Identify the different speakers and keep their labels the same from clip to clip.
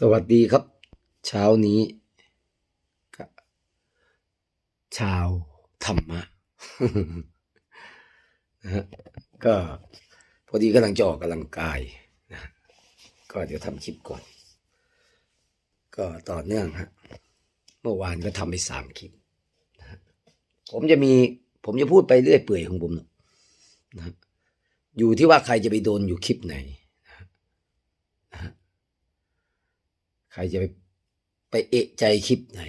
Speaker 1: สวัสดีครับ เช้านี้กชาวธรรมะนะฮะก็พอดีกำลังจะออกกำลังกายนะก็เดี๋ยวทำคลิปก่อน ก็ต่อเนื่องฮะเมื่อวานก็ทำไปสามคลิปนะผมจะมีผมจะพูดไปเรื่อยเปื่อยของผมนะนะอยู่ที่ว่าใครจะไปโดนอยู่คลิปไหน ใครจะไปไปเอะใจคลิปไหน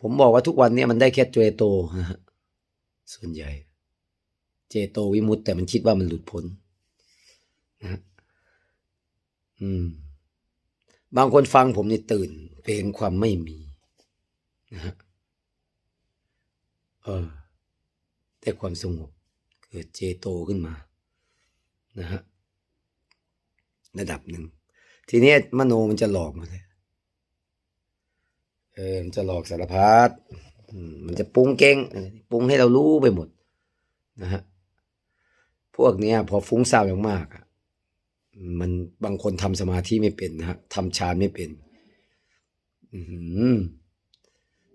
Speaker 1: ผมบอกว่าทุกวันนี้มันได้แค่เจโตนะฮะส่วนใหญ่ เจโตวิมุตต์แต่มันคิดว่ามันหลุดพ้นนะฮะอืม บางคนฟังผมนี่ตื่นไปเห็นความไม่มีนะฮะเออได้ความสงบเกิดเจโตขึ้นมา นะฮะ ระดับหนึ่ง ทีนี้มโนมันจะหลอกมาเลยเออมันจะหลอกสารพัดมันจะปรุงเก่งปรุงให้เรารู้ไปหมดนะฮะพวกเนี้ย พอฟุ้งซ่านมากๆอะมันบางคนทำสมาธิไม่เป็นนะฮะทำฌานไม่เป็นอือหือ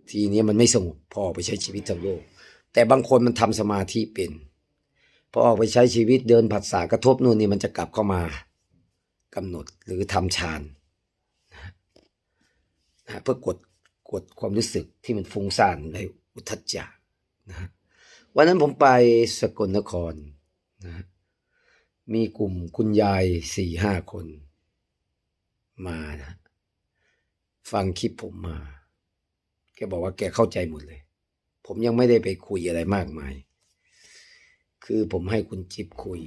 Speaker 1: ทีนี้มันไม่สงบพอไปใช้ชีวิตทางโลก แต่บางคนมันทำสมาธิเป็นพอออกไปใช้ชีวิตเดินผัสสะกระทบนู่นนี่มันจะกลับเข้ามา กำหนดหรือทำฌานนะนะเพื่อกดกดความรู้สึกที่มันฟุ้งซ่านในอุทธัจจะนะวันนั้นผมไปสกลนครนะมีกลุ่มคุณยายสี่ห้าคนมานะฮะฟังคลิปผมมา แกบอกว่าแกเข้าใจหมดเลย ผมยังไม่ได้ไปคุยอะไรมากมาย คือผมให้คุณจิ๊บคุย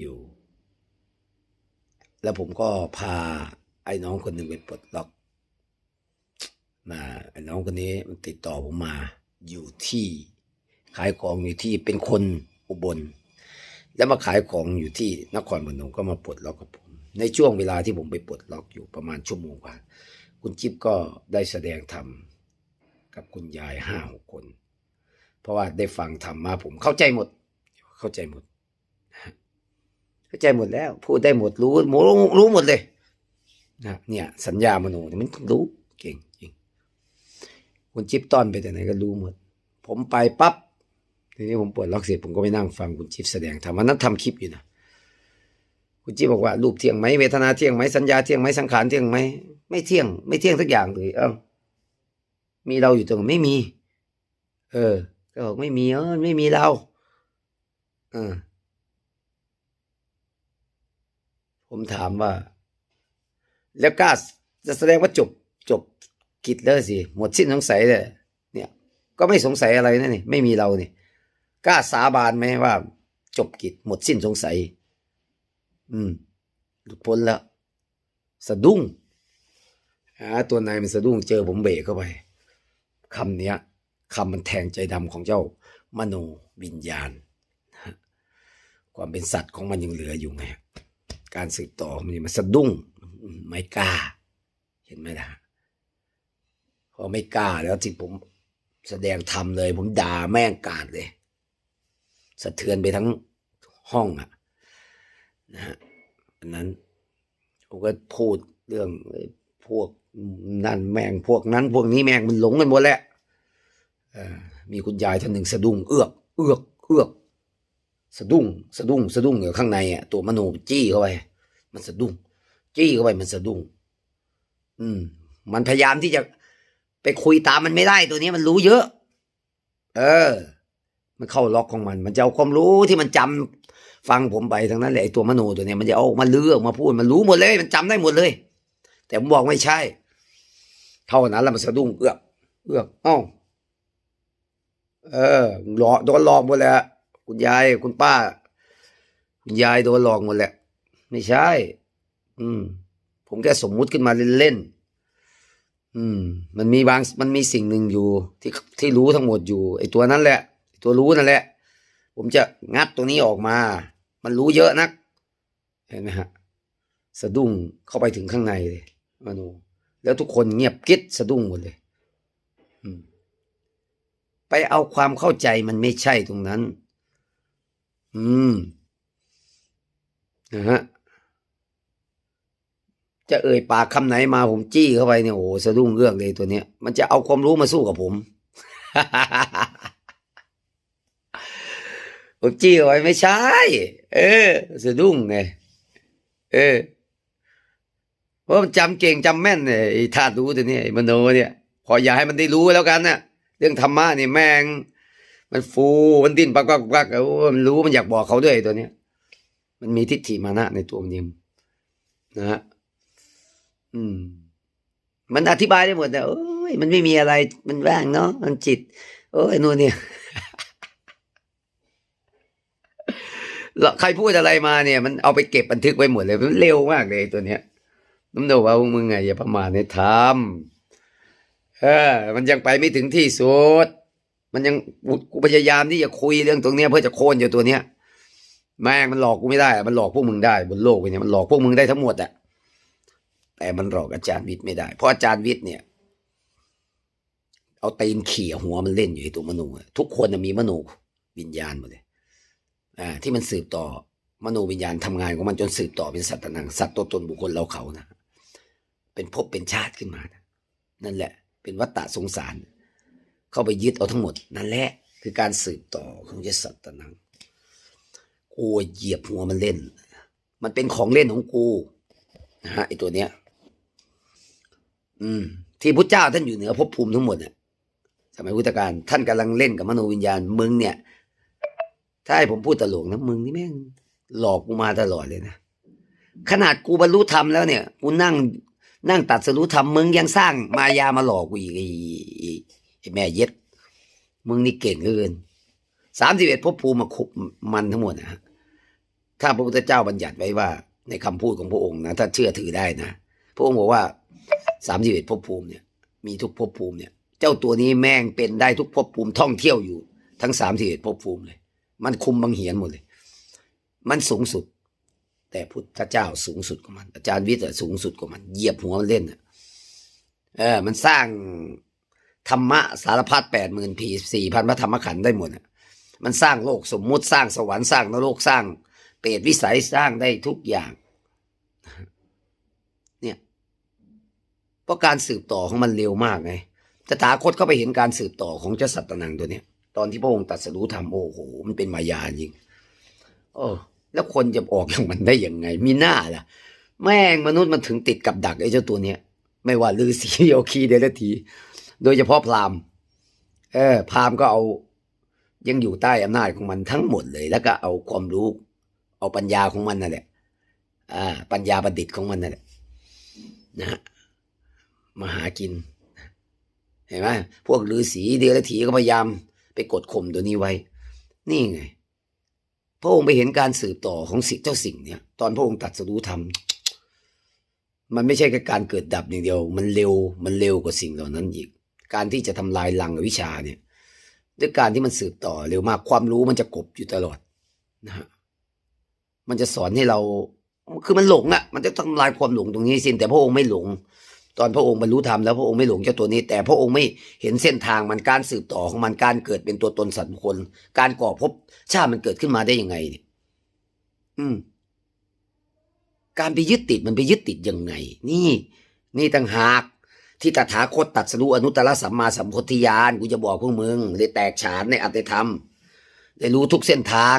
Speaker 1: อยู่ แล้วผมก็พาไอ้น้องคนหนึ่งไปปลดล็อกมาไอ้น้องคนนี้มันติดต่อผมมาอยู่ที่ขายของอยู่ที่เป็นคนอุบล แล้วมาขายของอยู่ที่นครพนมก็มาปลดล็อกกับผม ในช่วงเวลาที่ผมไปปลดล็อกอยู่ประมาณชั่วโมงกว่า คุณจิ๊บก็ได้แสดงธรรมกับคุณยายห้าหกคน เพราะว่าได้ฟังธรรมมาผมเข้าใจหมด เข้าใจหมด เข้าใจหมดแล้ว พูดได้หมดรู้รู้รู้หมดเลยนะเนี่ย สัญญามโนเนี่ยมันรู้เก่งจริงคุณจิ๊บต้อนไปแต่ไหนก็รู้หมด ผมไปปั๊บทีนี้ผมปวดล็อกเสร็จผมก็ไปนั่งฟังคุณจิ๊บแสดงธรรมวันนั้นทำคลิปอยู่นะคุณจิ๊บบอกว่ารูปเที่ยงไหมเวทนาเที่ยงไหมสัญญาเที่ยงไหมสังขารเที่ยงไหมไม่เที่ยง ไม่เที่ยงสักอย่างเลย เอ้ามีเราอยู่ตรงไหนไม่มี เออ ก็บอกไม่มีเออไม่มีเรา เออ ผมถามว่า แล้วกล้าจะแสดงว่าจบจบกิจแล้วสิ หมดสิ้นสงสัยเลยเนี่ย ก็ไม่สงสัยอะไรนะนี่ ไม่มีเราเนี่ยกล้าสาบานไหมว่า จบกิจหมดสิ้นสงสัย อืมหลุดพ้นแล้วสะดุ้งอ่าตัวนายมันสะดุ้งเจอผมเบรกเข้าไปคำเนี้ยคำมันแทงใจดำของเจ้ามโนวิญญาณ ความเป็นสัตว์ของมันยังเหลืออยู่ไง การสืบต่อมันมันสะดุ้งไม่กล้า เห็นไหมล่ะพอไม่กล้าแล้วที่ผมแสดงทำเลย ผมด่าแม่งกาดเลย สะเทือนไปทั้งห้องอะนะฮะอันนั้นผมก็พูดเรื่องพวกนั่นแม่งพวกนั้น พวกนี้แม่งมันหลงกันหมดแหล้วเอ่อมีคุณยายท่านหนึ่งสะดุ้งเอือก เอือก เอือก สะดุ้งสะดุ้งสะดุ้งอยู่ข้างในอะตัวมโนจี้เข้าไปมันสะดุ้ง จี้เข้าไปมันสะดุ้ง อืม มันพยายามที่จะไปคุยตามมันไม่ได้ตัวนี้มันรู้เยอะ เออ มันเข้าล็อกของมัน มันจะเอาความรู้ที่มันจำฟังผมไปทั้งนั้นแหละไอ้ตัวมโนตัวเนี้ยมันจะเอามาเลือกมาพูดมันรู้หมดเลย มันจำได้หมดเลย แต่ผมบอกไม่ใช่ เท่านั้นแล้วมันสะดุ้งเอือกเอือกเอ้าเออหลอกโดนหลอกหมดแล้ว คุณยาย คุณป้า คุณยายโดนหลอกหมดแหละ ไม่ใช่ อืม ผมแค่สมมุติขึ้นมาเล่นๆอืม มันมีบางมันมีสิ่งหนึ่งอยู่ ที่ที่รู้ทั้งหมดอยู่ไอ้ตัวนั้นแหละ ตัวรู้นั่นแหละ ผมจะงัดตัวนี้ออกมา มันรู้เยอะนัก เห็นไหมฮะสะดุ้งเข้าไปถึงข้างในเลยมาดูแล้วทุกคนเงียบกิ๊ดสะดุ้งหมดเลยไปเอาความเข้าใจมันไม่ใช่ตรงนั้น อืม นะฮะ จะเอ่ยปากคำไหนมาผมจี้เข้าไปเนี่ยโอ้สะดุ้งเรื่องเลยตัวเนี้ย มันจะเอาความรู้มาสู้กับผม ผมจี้เข้าไปไม่ใช่ เออ สะดุ้งไง เออเพราะมันจำเก่งจำแม่นเนี่ยไอ้ธาตุรู้ตัวเนี้ยไอ้มโนเนี่ยขออย่าให้มันได้รู้แล้วกันนะเรื่องธรรมะนี่แม่ง มันฟูมันดิ้นปักปักปักเออมันรู้มันอยากบอกเขาด้วยตัวเนี้ย มันมีทิฏฐิมานะในตัวมันเองนะฮะอืม มันอธิบายได้หมดแต่เอ้ยมันไม่มีอะไรมันว่างเนาะมันจิต โอ้ยนู่นเนี่ยล้วใครพูดอะไรมาเนี่ย มันเอาไปเก็บบันทึกไว้หมดเลยมันเร็วมากเลยตัวเนี้ยน้ำเดาว่ามึงไงอย่าประมาทในธรรมเออ มันยังไปไม่ถึงที่สุด มันยังกูพยายามที่จะคุยเรื่องตรงเนี้ยเพื่อจะโค่นอยู่ตัวเนี้ยแม่งมันหลอกกูไม่ได้มันหลอกพวกมึงได้บนโลกนี้มันหลอกพวกมึงได้ทั้งหมดอะแต่มันหลอกอาจารย์วิทย์ไม่ได้ เพราะอาจารย์วิทย์เนี่ย เอาตีนเขี่ยหัวมันเล่นอยู่ในตัวมโนทุกคนน่ะมีมโนวิญญาณหมดเลยอ่าที่มันสืบต่อมโนวิญญาณทำงานของมันจนสืบต่อเป็นสัตว์นังสัตว์ตัวตนบุคคลเราเขานะเป็นภพเป็นชาติขึ้นมานะนั่นแหละ เป็นวัฏฏะสงสาร เข้าไปยึดเอาทั้งหมด นั่นแหละคือการสืบต่อของเจสัตตนังกูเหยียบหัวมันเล่น มันเป็นของเล่นของกูนะฮะไอตัวเนี้ย อืม ที่พุทธเจ้าท่านอยู่เหนือภพภูมิทั้งหมดเนี่ยสมัยพุทธกาลท่านกำลังเล่นกับมโนวิญญาณมึงเนี่ย ถ้าให้ผมพูดตลกนะมึงนี่แม่งหลอกกูมาตลอดเลยนะขนาดกูบรรลุธรรมแล้วเนี่ย กูนั่ง นั่งตัดสรู้ธรรมมึงยังสร้างมายามาหลอกกูอีกอ แม่เย็ด มึงนี่เก่งเกินสามสิบเอ็ดภพภูมิมาคุบมันทั้งหมดนะฮะถ้าพระพุทธเจ้าบัญญัติไว้ว่า ในคำพูดของพระองค์นะถ้าเชื่อถือได้นะพระองค์บอกว่าสามสิบเอ็ดภพภูมิเนี่ย มีทุกภพภูมิเนี่ย เจ้าตัวนี้แม่งเป็นได้ทุกภพภูมิท่องเที่ยวอยู่ทั้งสามสิบเอ็ดภพภูมิเลย มันคุมบังเหียนหมดเลย มันสูงสุด แต่พุทธเจ้าสูงสุดกว่ามัน อาจารย์วิทย์สูงสุดกว่ามัน เหยียบหัวมันเล่นอะเออ มันสร้าง ธรรมะสารพัดแปดหมื่นปีสี่พันพระธรรมขันธ์ได้หมดมันสร้างโลกสมมุติสร้างสวรรค์สร้างนรกสร้าง เปรตวิสัยสร้างได้ทุกอย่างเนี่ยเพราะการสืบต่อของมันเร็วมากไงตถาคตเข้าไปเห็นการสืบต่อของเจ้าสัตตนังตัวเนี้ยตอนที่พระองค์ตรัสรู้ธรรมโอ้โหมันเป็นมายาจริงโอ้แล้วคนจะออกอย่างมันได้ยังไง มีหน้าล่ะ แม่งมนุษย์มันถึงติดกับดักไอ้เจ้าตัวเนี้ยไม่ว่าฤาษีโยคีเดรัจฉี โดยเฉพาะพราหมณ์เออพราหมณ์ก็เอายังอยู่ใต้อำนาจของมันทั้งหมดเลย แล้วก็เอาความรู้ เอาปัญญาของมันนั่นแหละอ่าปัญญาบัณฑิตของมันนั่นแหละนะฮะมาหากิน เห็นไหมพวกฤาษีเดรัจฉีก็พยายาม ไปกดข่มตัวนี้ไว้ นี่ไง พระองค์ไปเห็นการสืบต่อของสิ่งเจ้าสิ่งเนี่ย ตอนพระองค์ตัดสรู้ธรรมมันไม่ใช่แค่การเกิดดับอย่างเดียว มันเร็ว มันเร็วกว่าสิ่งเหล่านั้นอีก การที่จะทำลายลังวิชาเนี่ยด้วยการที่มันสืบต่อเร็วมากความรู้มันจะกบอยู่ตลอดนะฮะมันจะสอนให้เราคือมันหลงอะ่ะ มันจะทำลายความหลงตรงนี้สิ้นแต่พระองค์ไม่หลง ตอนพระองค์บรรลุธรรมแล้วพระองค์ไม่หลงเจ้าตัวนี้ แต่พระองค์ไม่เห็นเส้นทางมันการสืบต่อของมันการเกิดเป็นตัวตนสัตว์คคลการก่อภพชาติมันเกิดขึ้นมาได้ยังไงเนี่ยอืม การไปยึดติดมันไปยึดติดยังไง นี่ นี่ต่างหาก ที่ตถาคตตัดสรู้อนุตตรสัมมาสัมโพธิญาณกูจะบอกพวกมึงได้แตกฉานในอัตติธรรม ได้รู้ทุกเส้นทาง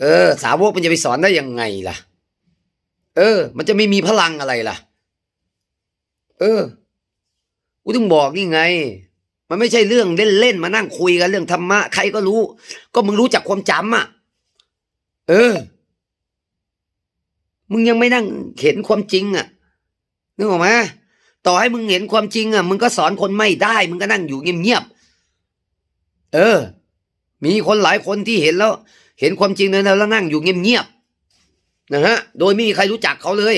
Speaker 1: เออ สาวกมันจะไปสอนได้ยังไงล่ะ เออ มันจะไม่มีพลังอะไรล่ะ เออกูถึงบอกนี่ไง มันไม่ใช่เรื่องเล่นๆมานั่งคุยกันเรื่องธรรมะใครก็รู้ ก็มึงรู้จักความจำอะ เออ มึงยังไม่นั่งเห็นความจริงอะนึกออกไหม ต่อให้มึงเห็นความจริงอะมึงก็สอนคนไม่ได้ มึงก็นั่งอยู่เงียบๆเออ มีคนหลายคนที่เห็นแล้ว เห็นความจริงแล้วแล้วนั่งอยู่เงียบๆนะฮะ โดยไม่มีใครรู้จักเขาเลย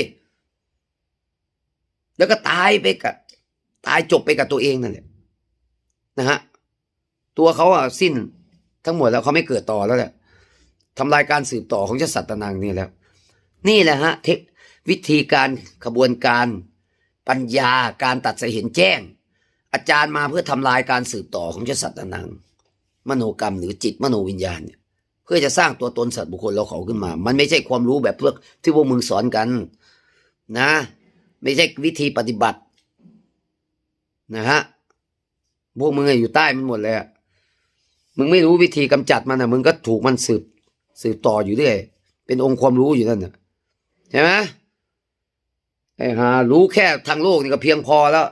Speaker 1: แล้วก็ตายไปกับตายจบไปกับตัวเองนั่นแหละนะฮะตัวเขาอะสิ้นทั้งหมดแล้วเขาไม่เกิดต่อแล้วแหละทำลายการสืบต่อของเจ้าสัตตนางนี่แล้ว นี่แหละฮะเทควิธีการขบวนการ ปัญญาการตัดสเห็นแจ้ง อาจารย์มาเพื่อทำลายการสืบต่อของเจ้าสัตตนังมโนกรรมหรือจิตมโนวิญญาณเนี่ยเพื่อจะสร้างตัวตนสัตว์บุคคลเราเขาขึ้นมา มันไม่ใช่ความรู้แบบพวกที่พวกมึงสอนกัน นะ ไม่ใช่วิธีปฏิบัติ นะฮะพวกมึงอยู่ใต้มันหมดเลยมึงไม่รู้วิธีกำจัดมันอะมึงก็ถูกมันสืบสืบต่ออยู่เรื่อยเป็นองค์ความรู้อยู่นั่นนะใช่ไหม ไอ้หารู้แค่ทางโลกนี่ก็เพียงพอแล้ว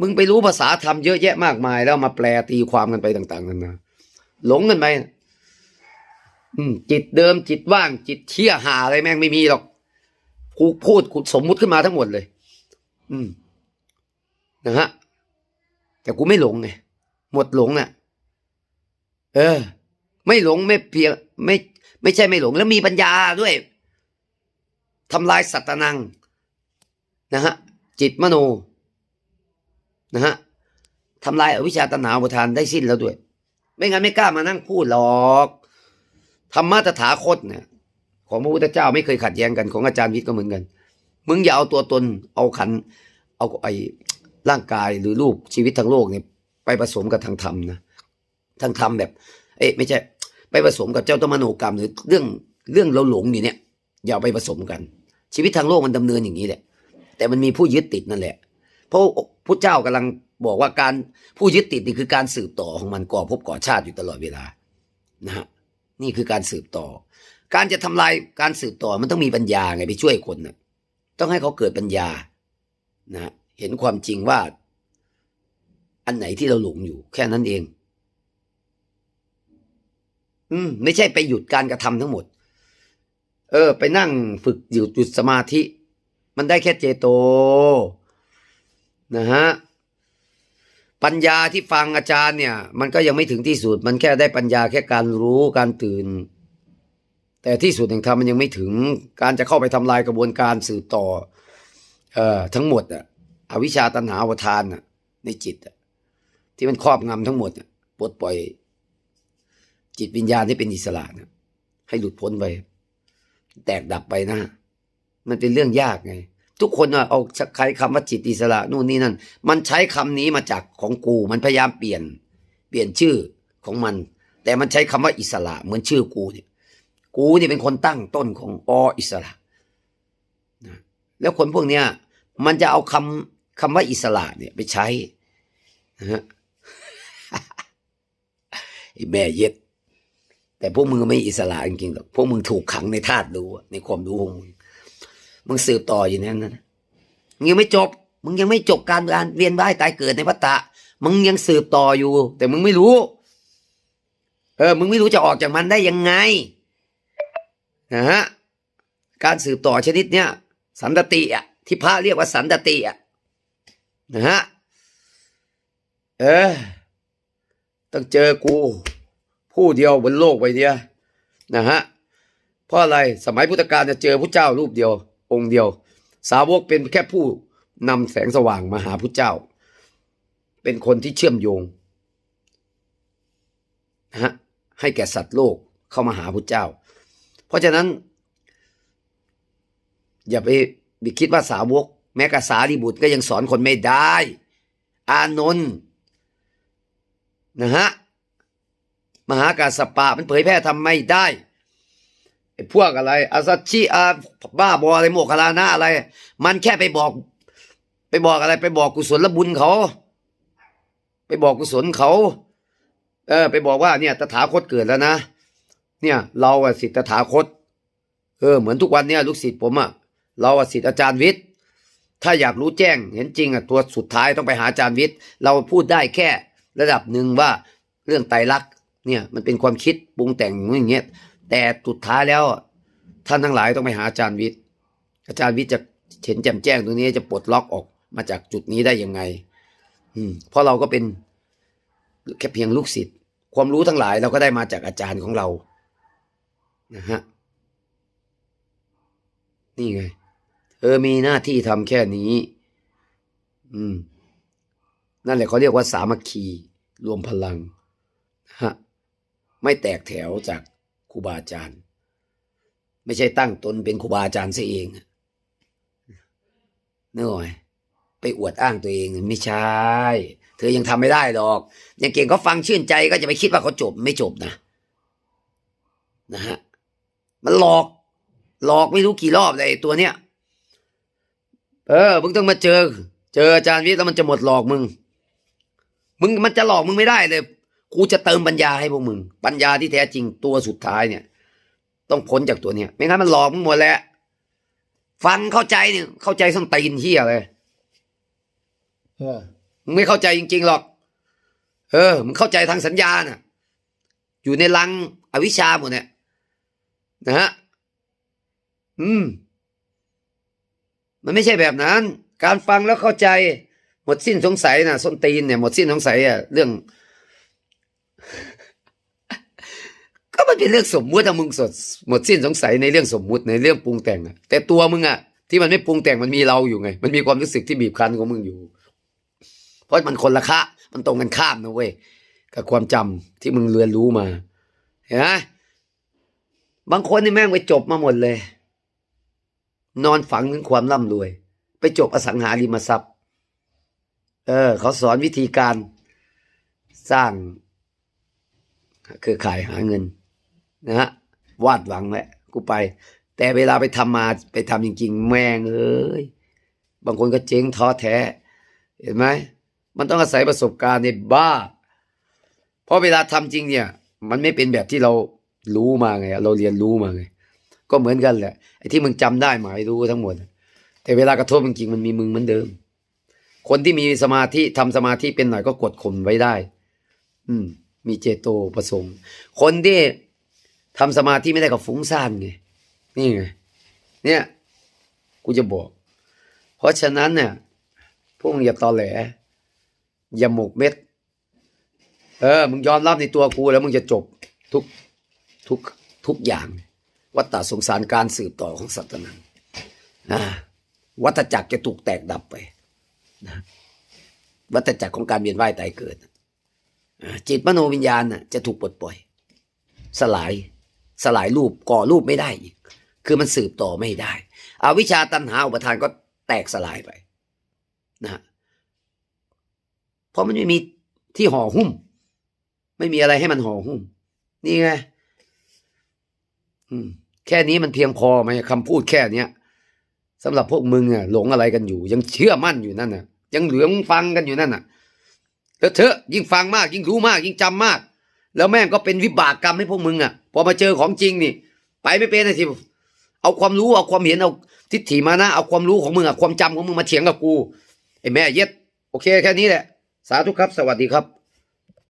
Speaker 1: มึงไปรู้ภาษาธรรมเยอะแยะมากมาย แล้วมาแปลตีความกันไปต่างๆนานาหลงกันไปอืมจิตเดิมจิตว่าง จิตเที่ยหาอะไรแม่งไม่มีหรอกกูพูดกูสมมุติขึ้นมาทั้งหมดเลย อืมนะฮะ แต่กูไม่หลงไงหมดหลงน่ะ เออ ไม่หลงไม่เพียงไม่ ไม่ใช่ไม่หลงแล้วมีปัญญาด้วยทำลายสัตตนัง นะฮะจิตมโนนะฮะทำลายอวิชชาตนาอุทานได้สิ้นแล้วด้วย ไม่งั้นไม่กล้ามานั่งพูดหรอกธรรมะตถาคตเนี่ยของพระพุทธเจ้าไม่เคยขัดแย้งกันของอาจารย์วิทย์ก็เหมือนกัน มึงอย่าเอาตัวตนเอาขัน เอาไอ้ร่างกายหรือรูปชีวิตทางโลกเนี่ยไปผสมกับทางธรรมนะทางธรรมแบบ เอ๊ะไม่ใช่ ไปผสมกับเจ้าตมโนกรรม หรือเรื่องเรื่องเราหลงอยู่เนี่ยอย่าเอาไปผสมกัน ชีวิตทางโลกมันดำเนินอย่างนี้แหละ แต่มันมีผู้ยึดติดนั่นแหละ เพราะพุทธเจ้ากำลังบอกว่าการผู้ยึดติดนี่คือการสืบต่อของมันก่อภพก่อชาติอยู่ตลอดเวลานะฮะนี่คือการสืบต่อ การจะทำลายการสืบต่อมันต้องมีปัญญาไงไปช่วยคนนะต้องให้เขาเกิดปัญญานะฮะเห็นความจริงว่า อันไหนที่เราหลงอยู่ แค่นั้นเอง อืม ไม่ใช่ไปหยุดการกระทำทั้งหมด เออ ไปนั่งฝึกหยุดหยุดสมาธิ มันได้แค่เจโตนะฮะปัญญาที่ฟังอาจารย์เนี่ย มันก็ยังไม่ถึงที่สุด มันแค่ได้ปัญญาแค่การรู้การตื่น แต่ที่สุดแห่งธรรมมันยังไม่ถึงการจะเข้าไปทำลายกระบวนการสืบต่อเอ่อทั้งหมดอะอวิชชาตัณหาวทานอะในจิตอะที่มันครอบงำทั้งหมดอะปลดปล่อย จิตวิญญาณที่เป็นอิสระนะให้หลุดพ้นไป แตกดับไปนะ มันเป็นเรื่องยากไง ทุกคนเอาใช้คำว่าจิตอิสระนู่นนี่นั่น มันใช้คำนี้มาจากของกู มันพยายามเปลี่ยน เปลี่ยนชื่อของมัน แต่มันใช้คำว่าอิสระ เหมือนชื่อกูเนี่ย กูนี่เป็นคนตั้งต้นของออิสระนะแล้วคนพวกเนี้ยมันจะเอาคำคำว่าอิสระเนี่ยไปใช้นะฮะไอ้แม่เย็ดแต่พวกมึงไม่อิสระจริงๆหรอก พวกมึงถูกขังในธาตุรู้ในความรู้ของมึง มึงสืบต่ออยู่นั่นนะมึงยังไม่จบ มึงยังไม่จบการการเวียนว่ายตายเกิดในวัฏฏะมึงยังสืบต่ออยู่ แต่มึงไม่รู้ เออ มึงไม่รู้จะออกจากมันได้ยังไงนะฮะการสืบต่อชนิดเนี้ยสันตติอะที่พระเรียกว่าสันตติอะนะฮะเออต้องเจอกู ผู้เดียวบนโลกใบเนี้ยนะฮะเพราะอะไรสมัยพุทธกาลจะเจอพระเจ้ารูปเดียว องค์เดียว สาวกเป็นแค่ผู้นำแสงสว่างมาหาพระเจ้า เป็นคนที่เชื่อมโยงนะฮะให้แก่สัตว์โลกเข้ามาหาพระเจ้า เพราะฉะนั้น อย่าไปคิดว่าสาวก แม้กระสารีบุตรก็ยังสอนคนไม่ได้ อานนท์นะฮะมหากาสปะมันเผยแพร่ทำไม่ได้ พวกอะไรอาซัชชิอาบ้าบออะไรโมกขลานะอะไร มันแค่ไปบอก ไปบอกอะไร ไปบอกกุศลบุญเขา ไปบอกกุศลเขา เออ ไปบอกว่าเนี่ยตถาคตเกิดแล้วนะ เนี่ย เราอะสิทธิตถาคต เออ เหมือนทุกวันเนี่ยลูกศิษย์ผมอะเราอะสิทธิอาจารย์วิทย์ถ้าอยากรู้แจ้งเห็นจริงอะตัวสุดท้ายต้องไปหาอาจารย์วิทย์ เราพูดได้แค่ระดับหนึ่งว่าเรื่องไตรลักษณ์เนี่ยมันเป็นความคิดปรุงแต่งอย่างเงี้ย แต่สุดท้ายแล้วท่านทั้งหลายต้องไปหาอาจารย์วิทย์ อาจารย์วิทย์จะเห็นแจ่มแจ้งตรงนี้จะปลดล็อกออกมาจากจุดนี้ได้ยังไง อืม เพราะเราก็เป็นแค่เพียงลูกศิษย์ ความรู้ทั้งหลายเราก็ได้มาจากอาจารย์ของเรา นะฮะ นี่ไง เธอมีหน้าที่ทำแค่นี้ อืม นั่นแหละเขาเรียกว่าสามัคคีรวมพลัง ฮะ ไม่แตกแถวจาก ครูบาอาจารย์ ไม่ใช่ตั้งตนเป็นครูบาอาจารย์ซะเองนึกออกไหมไปอวดอ้างตัวเองไม่ใช่ เธอยังทำไม่ได้หรอกอย่างเก่งก็ฟังชื่นใจก็จะไปคิดว่าเขาจบไม่จบนะ นะฮะ มันหลอก หลอกไม่รู้กี่รอบเลยตัวเนี้ย เออ มึงต้องมาเจอ เจออาจารย์วิทย์แล้วมันจะหมดหลอกมึง มึงมันจะหลอกมึงไม่ได้เลย กูจะเติมปัญญาให้พวกมึง ปัญญาที่แท้จริงตัวสุดท้ายเนี่ย ต้องพ้นจากตัวเนี้ยไม่งั้นมันหลอกมึงหมดแล้วฟังเข้าใจเนี่ยเข้าใจส้นตีนเฮียเลย
Speaker 2: เออ
Speaker 1: มึงไม่เข้าใจจริง ๆหรอก เออมึงเข้าใจทางสัญญาน่ะ อยู่ในลังอวิชชาหมดเนี่ยนะฮะอืม มันไม่ใช่แบบนั้น การฟังแล้วเข้าใจ หมดสิ้นสงสัยนะส้นตีนเนี่ยหมดสิ้นสงสัยอะเรื่อง ก็มันเป็นเรื่องสมมุติอะมึงสดหมดสิ้นสงสัยในเรื่องสมมุติในเรื่องปรุงแต่งอะแต่ตัวมึงอะที่มันไม่ปรุงแต่งมันมีเราอยู่ไง มันมีความรู้สึกที่บีบคั้นของมึงอยู่ เพราะมันคนละคะมันตรงกันข้ามนะเว้ยกับความจำที่มึงเรียนรู้มาเห็นไหมบางคนนี่แม่งไปจบมาหมดเลย นอนฝังถึงความร่ำรวย ไปจบอสังหาริมทรัพย์ เออ เขาสอนวิธีการสร้าง คือขายหาเงินนะฮะวาดหวังแหละกูไป แต่เวลาไปทำมาไปทำจริง ๆ แม่งเอ้ยบางคนก็เจ๊งท้อแท้ เห็นไหมมันต้องอาศัยประสบการณ์ในบ้า เพราะเวลาทำจริงเนี่ย มันไม่เป็นแบบที่เรารู้มาไง เราเรียนรู้มาไง ก็เหมือนกันแหละไอ้ที่มึงจำได้หมายรู้ทั้งหมด แต่เวลากระทบจริงๆมันมีมึงเหมือนเดิม คนที่มีสมาธิทำสมาธิเป็นหน่อยก็กดข่มไว้ได้ อืม มีเจโตประสงค์คนที่ทำสมาธิไม่ได้ก็ฟุ้งซ่านไง นี่ไง เนี่ย กูจะบอก เพราะฉะนั้นเนี่ยพวกมึงอย่าตอแหล อย่าหมกเม็ด เออ มึงยอมรับในตัวกูแล้วมึงจะจบทุกทุกทุกอย่าง วัฏฏะสงสารการสืบต่อของสัตว์นั้นนะวัฏจักรจะถูกแตกดับไปนะวัฏจักรของการเวียนว่ายตายเกิด จิตมโนวิญญาณน่ะจะถูกปลดปล่อย สลายสลายรูปก่อรูปไม่ได้อีก คือมันสืบต่อไม่ได้อวิชาตัณหาอุปทานก็แตกสลายไปนะฮะเพราะมันไม่มีที่ห่อหุ้ม ไม่มีอะไรให้มันห่อหุ้ม นี่ไงแค่นี้มันเพียงพอไหมคำพูดแค่เนี้ยสำหรับพวกมึงอะหลงอะไรกันอยู่ ยังเชื่อมั่นอยู่นั่นน่ะ ยังเหลืองฟังกันอยู่นั่นน่ะ แล้วเถอะยิ่งฟังมาก ยิ่งรู้มาก ยิ่งจำมาก แล้วแม่งก็เป็นวิบากกรรมให้พวกมึงอะ พอมาเจอของจริงนี่ ไปไม่เป็นนะทีเอาความรู้เอาความเห็นเอาทิฏฐิมานะเอาความรู้ของมึงอะความจำของมึงมาเถียงกับกูไอ้แม่เย็ดโอเคแค่นี้แหละ สาธุครับ สวัสดีครับ